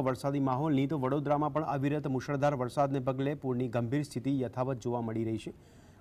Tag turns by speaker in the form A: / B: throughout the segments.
A: વરસાદી માહોલની તો વડોદરામાં પણ અવિરત મુશળધાર વરસાદને પગલે પૂરની ગંભીર સ્થિતિ યથાવત જોવા મળી રહી છે.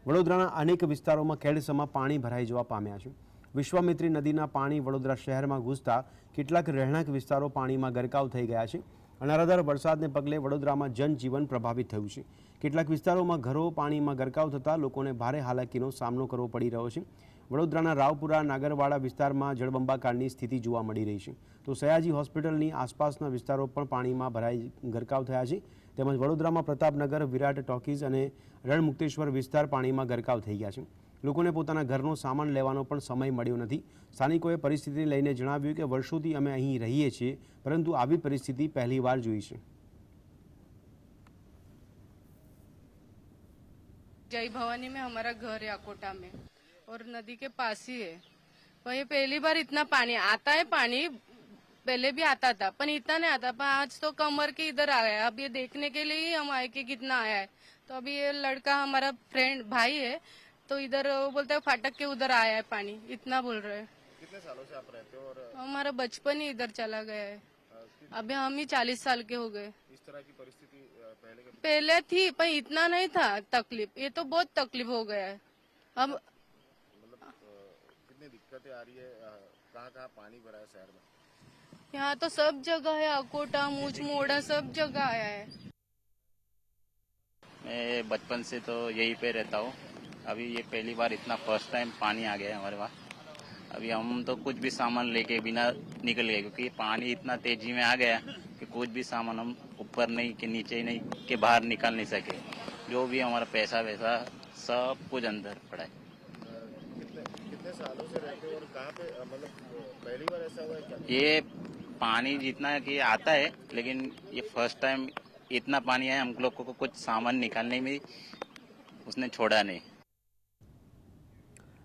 A: વડોદરાના અનેક વિસ્તારોમાં કેડસમાં પાણી ભરાઈ જવા પામ્યા છે. વિશ્વામિત્રી નદીના પાણી વડોદરા શહેરમાં ઘૂસતા કેટલાક રહેણાંક વિસ્તારો પાણીમાં ગરકાવ થઈ ગયા છે. અનરાધાર વરસાદને પગલે વડોદરામાં જનજીવન પ્રભાવિત થયું છે. કેટલાક વિસ્તારોમાં ઘરો પાણીમાં ગરકાવ થતાં લોકોને ભારે હાલાકીનો સામનો કરવો પડી રહ્યો છે. વડોદરાના રાવપુરા, નાગરવાડા વિસ્તારમાં જળબંબાકારની સ્થિતિ જોવા મળી રહી છે. તો સયાજી હોસ્પિટલની આસપાસના વિસ્તારો પણ પાણીમાં ભરાઈ ગરકાવ થયા છે. તેમજ વડોદરામાં પ્રતાપનગર, વિરાટ ટોકીઝ અને રણમુક્તેશ્વર વિસ્તાર પાણીમાં ગરકાવ થઈ ગયા છે. લોકોને પોતાના ઘરનો સામાન લેવાનો પણ સમય મળ્યો નથી. સ્થાનિકોએ પરિસ્થિતિને લઈને જણાવ્યું કે વર્ષોથી અમે અહીં રહીએ છીએ, પરંતુ આવી પરિસ્થિતિ પહેલીવાર જોઈ છે.
B: જય ભવાની મેં હમારા ઘર યા મેં और नदी के पास ही है। वही पहली बार इतना पानी आता है पानी पहले भी आता था पर इतना नहीं आता। पर आज तो कमर के इधर आ गया। अब ये देखने के लिए ही हम आए कि कितना आया है। तो अभी ये लड़का हमारा फ्रेंड भाई है तो इधर वो बोलता है फाटक के उधर आया है पानी। इतना बोल रहे हैं।
C: कितने सालों से आप रहते हो और
B: हमारा बचपन ही इधर चला गया है। अभी हम ही चालीस साल के हो गए।
C: इस तरह की परिस्थिति पहले
B: पहले थी पर इतना नहीं था तकलीफ़। ये तो बहुत तकलीफ़ हो गया है। अब
C: कितनी दिक्कतें आ रही है? कहाँ कहाँ पानी भरा है शहर में?
B: यहाँ तो सब जगह है अकोटा मूछ मोड़ा सब जगह आया है।
D: मैं बचपन से तो यहीं पे रहता हूँ। अभी ये पहली बार इतना फ़र्स्ट टाइम पानी आ गया है हमारे वहाँ अभी हम तो कुछ भी सामान लेके बिना निकल गए क्योंकि पानी इतना तेज़ी में आ गया कि कुछ भी सामान हम ऊपर नहीं के नीचे नहीं के बाहर निकाल नहीं सके। जो भी हमारा पैसा वैसा सब कुछ अंदर पड़ा है। ये पानी जितना कि आता है लेकिन ये फर्स्ट टाइम इतना पानी आया हम लोग को कुछ सामान निकालने में उसने छोड़ा नहीं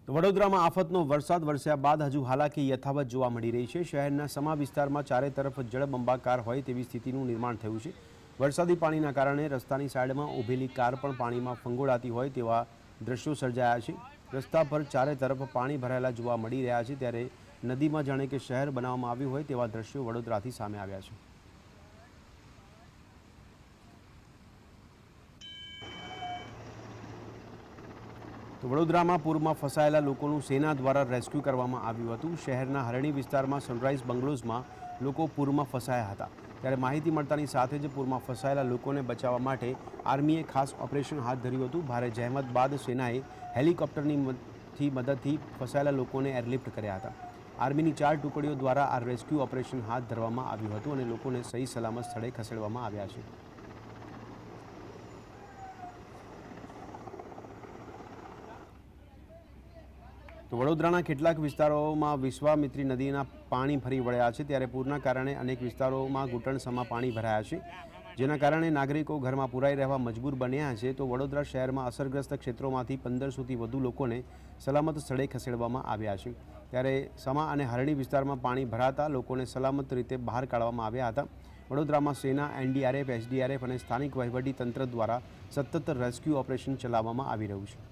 A: તો વડોદરામાં આફતનો વરસાદ વરસ્યા બાદ હજુ હાલાકી યથાવત જોવા મળી રહી છે શહેરના સમા વિસ્તારમાં ચારે તરફ જળબંબાકાર હોય તેવી સ્થિતિનું નિર્માણ થયું છે વરસાદી પાણીના કારણે રસ્તાની સાઈડમાં ઊભેલી કાર પણ પાણીમાં ફંગોળાતી હોય તેવા દ્રશ્યો સર્જાયા છે રસ્તા પર ચારે તરફ પાણી ભરાયેલા જોવા મળી રહ્યા છે. ત્યારે નદીમાં જાણે કે શહેર બનાવવામાં આવ્યું હોય તેવા દ્રશ્યો વડોદરાથી સામે આવ્યા છે. તો વડોદરામાં પૂરમાં ફસાયેલા લોકોનું સેના દ્વારા રેસ્ક્યુ કરવામાં આવ્યું હતું. શહેરના હરણી વિસ્તારમાં સનરાઇઝ બંગલોઝમાં લોકો પૂરમાં ફસાયા હતા. ત્યારે માહિતી મળતાની સાથે જ પૂરમાં ફસાયેલા લોકોને બચાવવા માટે આર્મીએ ખાસ ઓપરેશન હાથ ધર્યું હતું. ભારે જહેમત બાદ સેનાએ હેલિકોપ્ટરની મદદથી ફસાયેલા લોકોને એરલિફ્ટ કર્યા હતા. આર્મીની ચાર ટુકડીઓ દ્વારા આ રેસ્ક્યુ ઓપરેશન હાથ ધરવામાં આવ્યું હતું અને લોકોને સહી સલામત સ્થળે ખસેડવામાં આવ્યા છે. તો વડોદરાના કેટલાક વિસ્તારોમાં વિશ્વામિત્રી નદીના પાણી ફરી વળ્યા છે. ત્યારે પૂરના કારણે અનેક વિસ્તારોમાં ઘૂંટણસમાં પાણી ભરાયા છે. જેના કારણે નાગરિકો ઘરમાં પુરાઈ રહેવા મજબૂર બન્યા છે. તો વડોદરા શહેરમાં અસરગ્રસ્ત ક્ષેત્રોમાંથી પંદરસોથી વધુ લોકોને સલામત સ્થળે ખસેડવામાં આવ્યા છે. ત્યારે સમા અને હરણી વિસ્તારમાં પાણી ભરાતા લોકોને સલામત રીતે બહાર કાઢવામાં આવ્યા હતા. વડોદરામાં સેના, એનડીઆરએફ, એસડીઆરએફ અને સ્થાનિક વહીવટી તંત્ર દ્વારા સતત રેસ્ક્યુ ઓપરેશન ચલાવવામાં આવી રહ્યું છે તો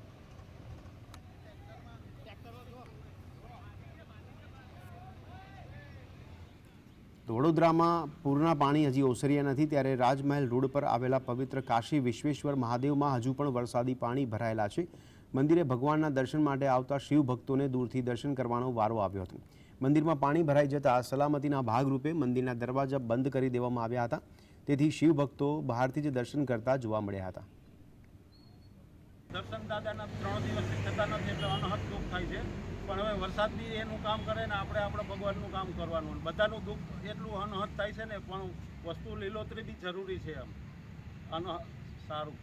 A: વડોદરામાં પૂરના પાણી હજી ઓસર્યા નથી ત્યારે રાજમહેલ રોડ પર આવેલા પવિત્ર કાશી વિશ્વેશ્વર મહાદેવમાં હજુ પણ વરસાદી પાણી ભરાયેલા છે. મંદિરે ભગવાનના દર્શન માટે આવતા શિવ ભક્તોને દૂરથી દર્શન કરવાનો વારો આવ્યો હતો. મંદિરમાં પાણી ભરાઈ જતા સલામતીના ભાગરૂપે મંદિરના દરવાજા બંધ કરી દેવામાં આવ્યા હતા. તેથી શિવ ભક્તો બહારથી જ દર્શન કરતા જોવા મળ્યા હતા.
E: દર્શન દાદાના ત્રણ દિવસથી થતા નથી એટલે અનહદ દુઃખ થાય છે. પણ હવે વરસાદ બી એનું કામ કરે ને આપણે આપણે ભગવાનનું કામ કરવાનું બધાનું દુઃખ એટલું અનહદ થાય છે ને, પણ વસ્તુ લીલોતરી બી જરૂરી છે એમ અનહ સારું.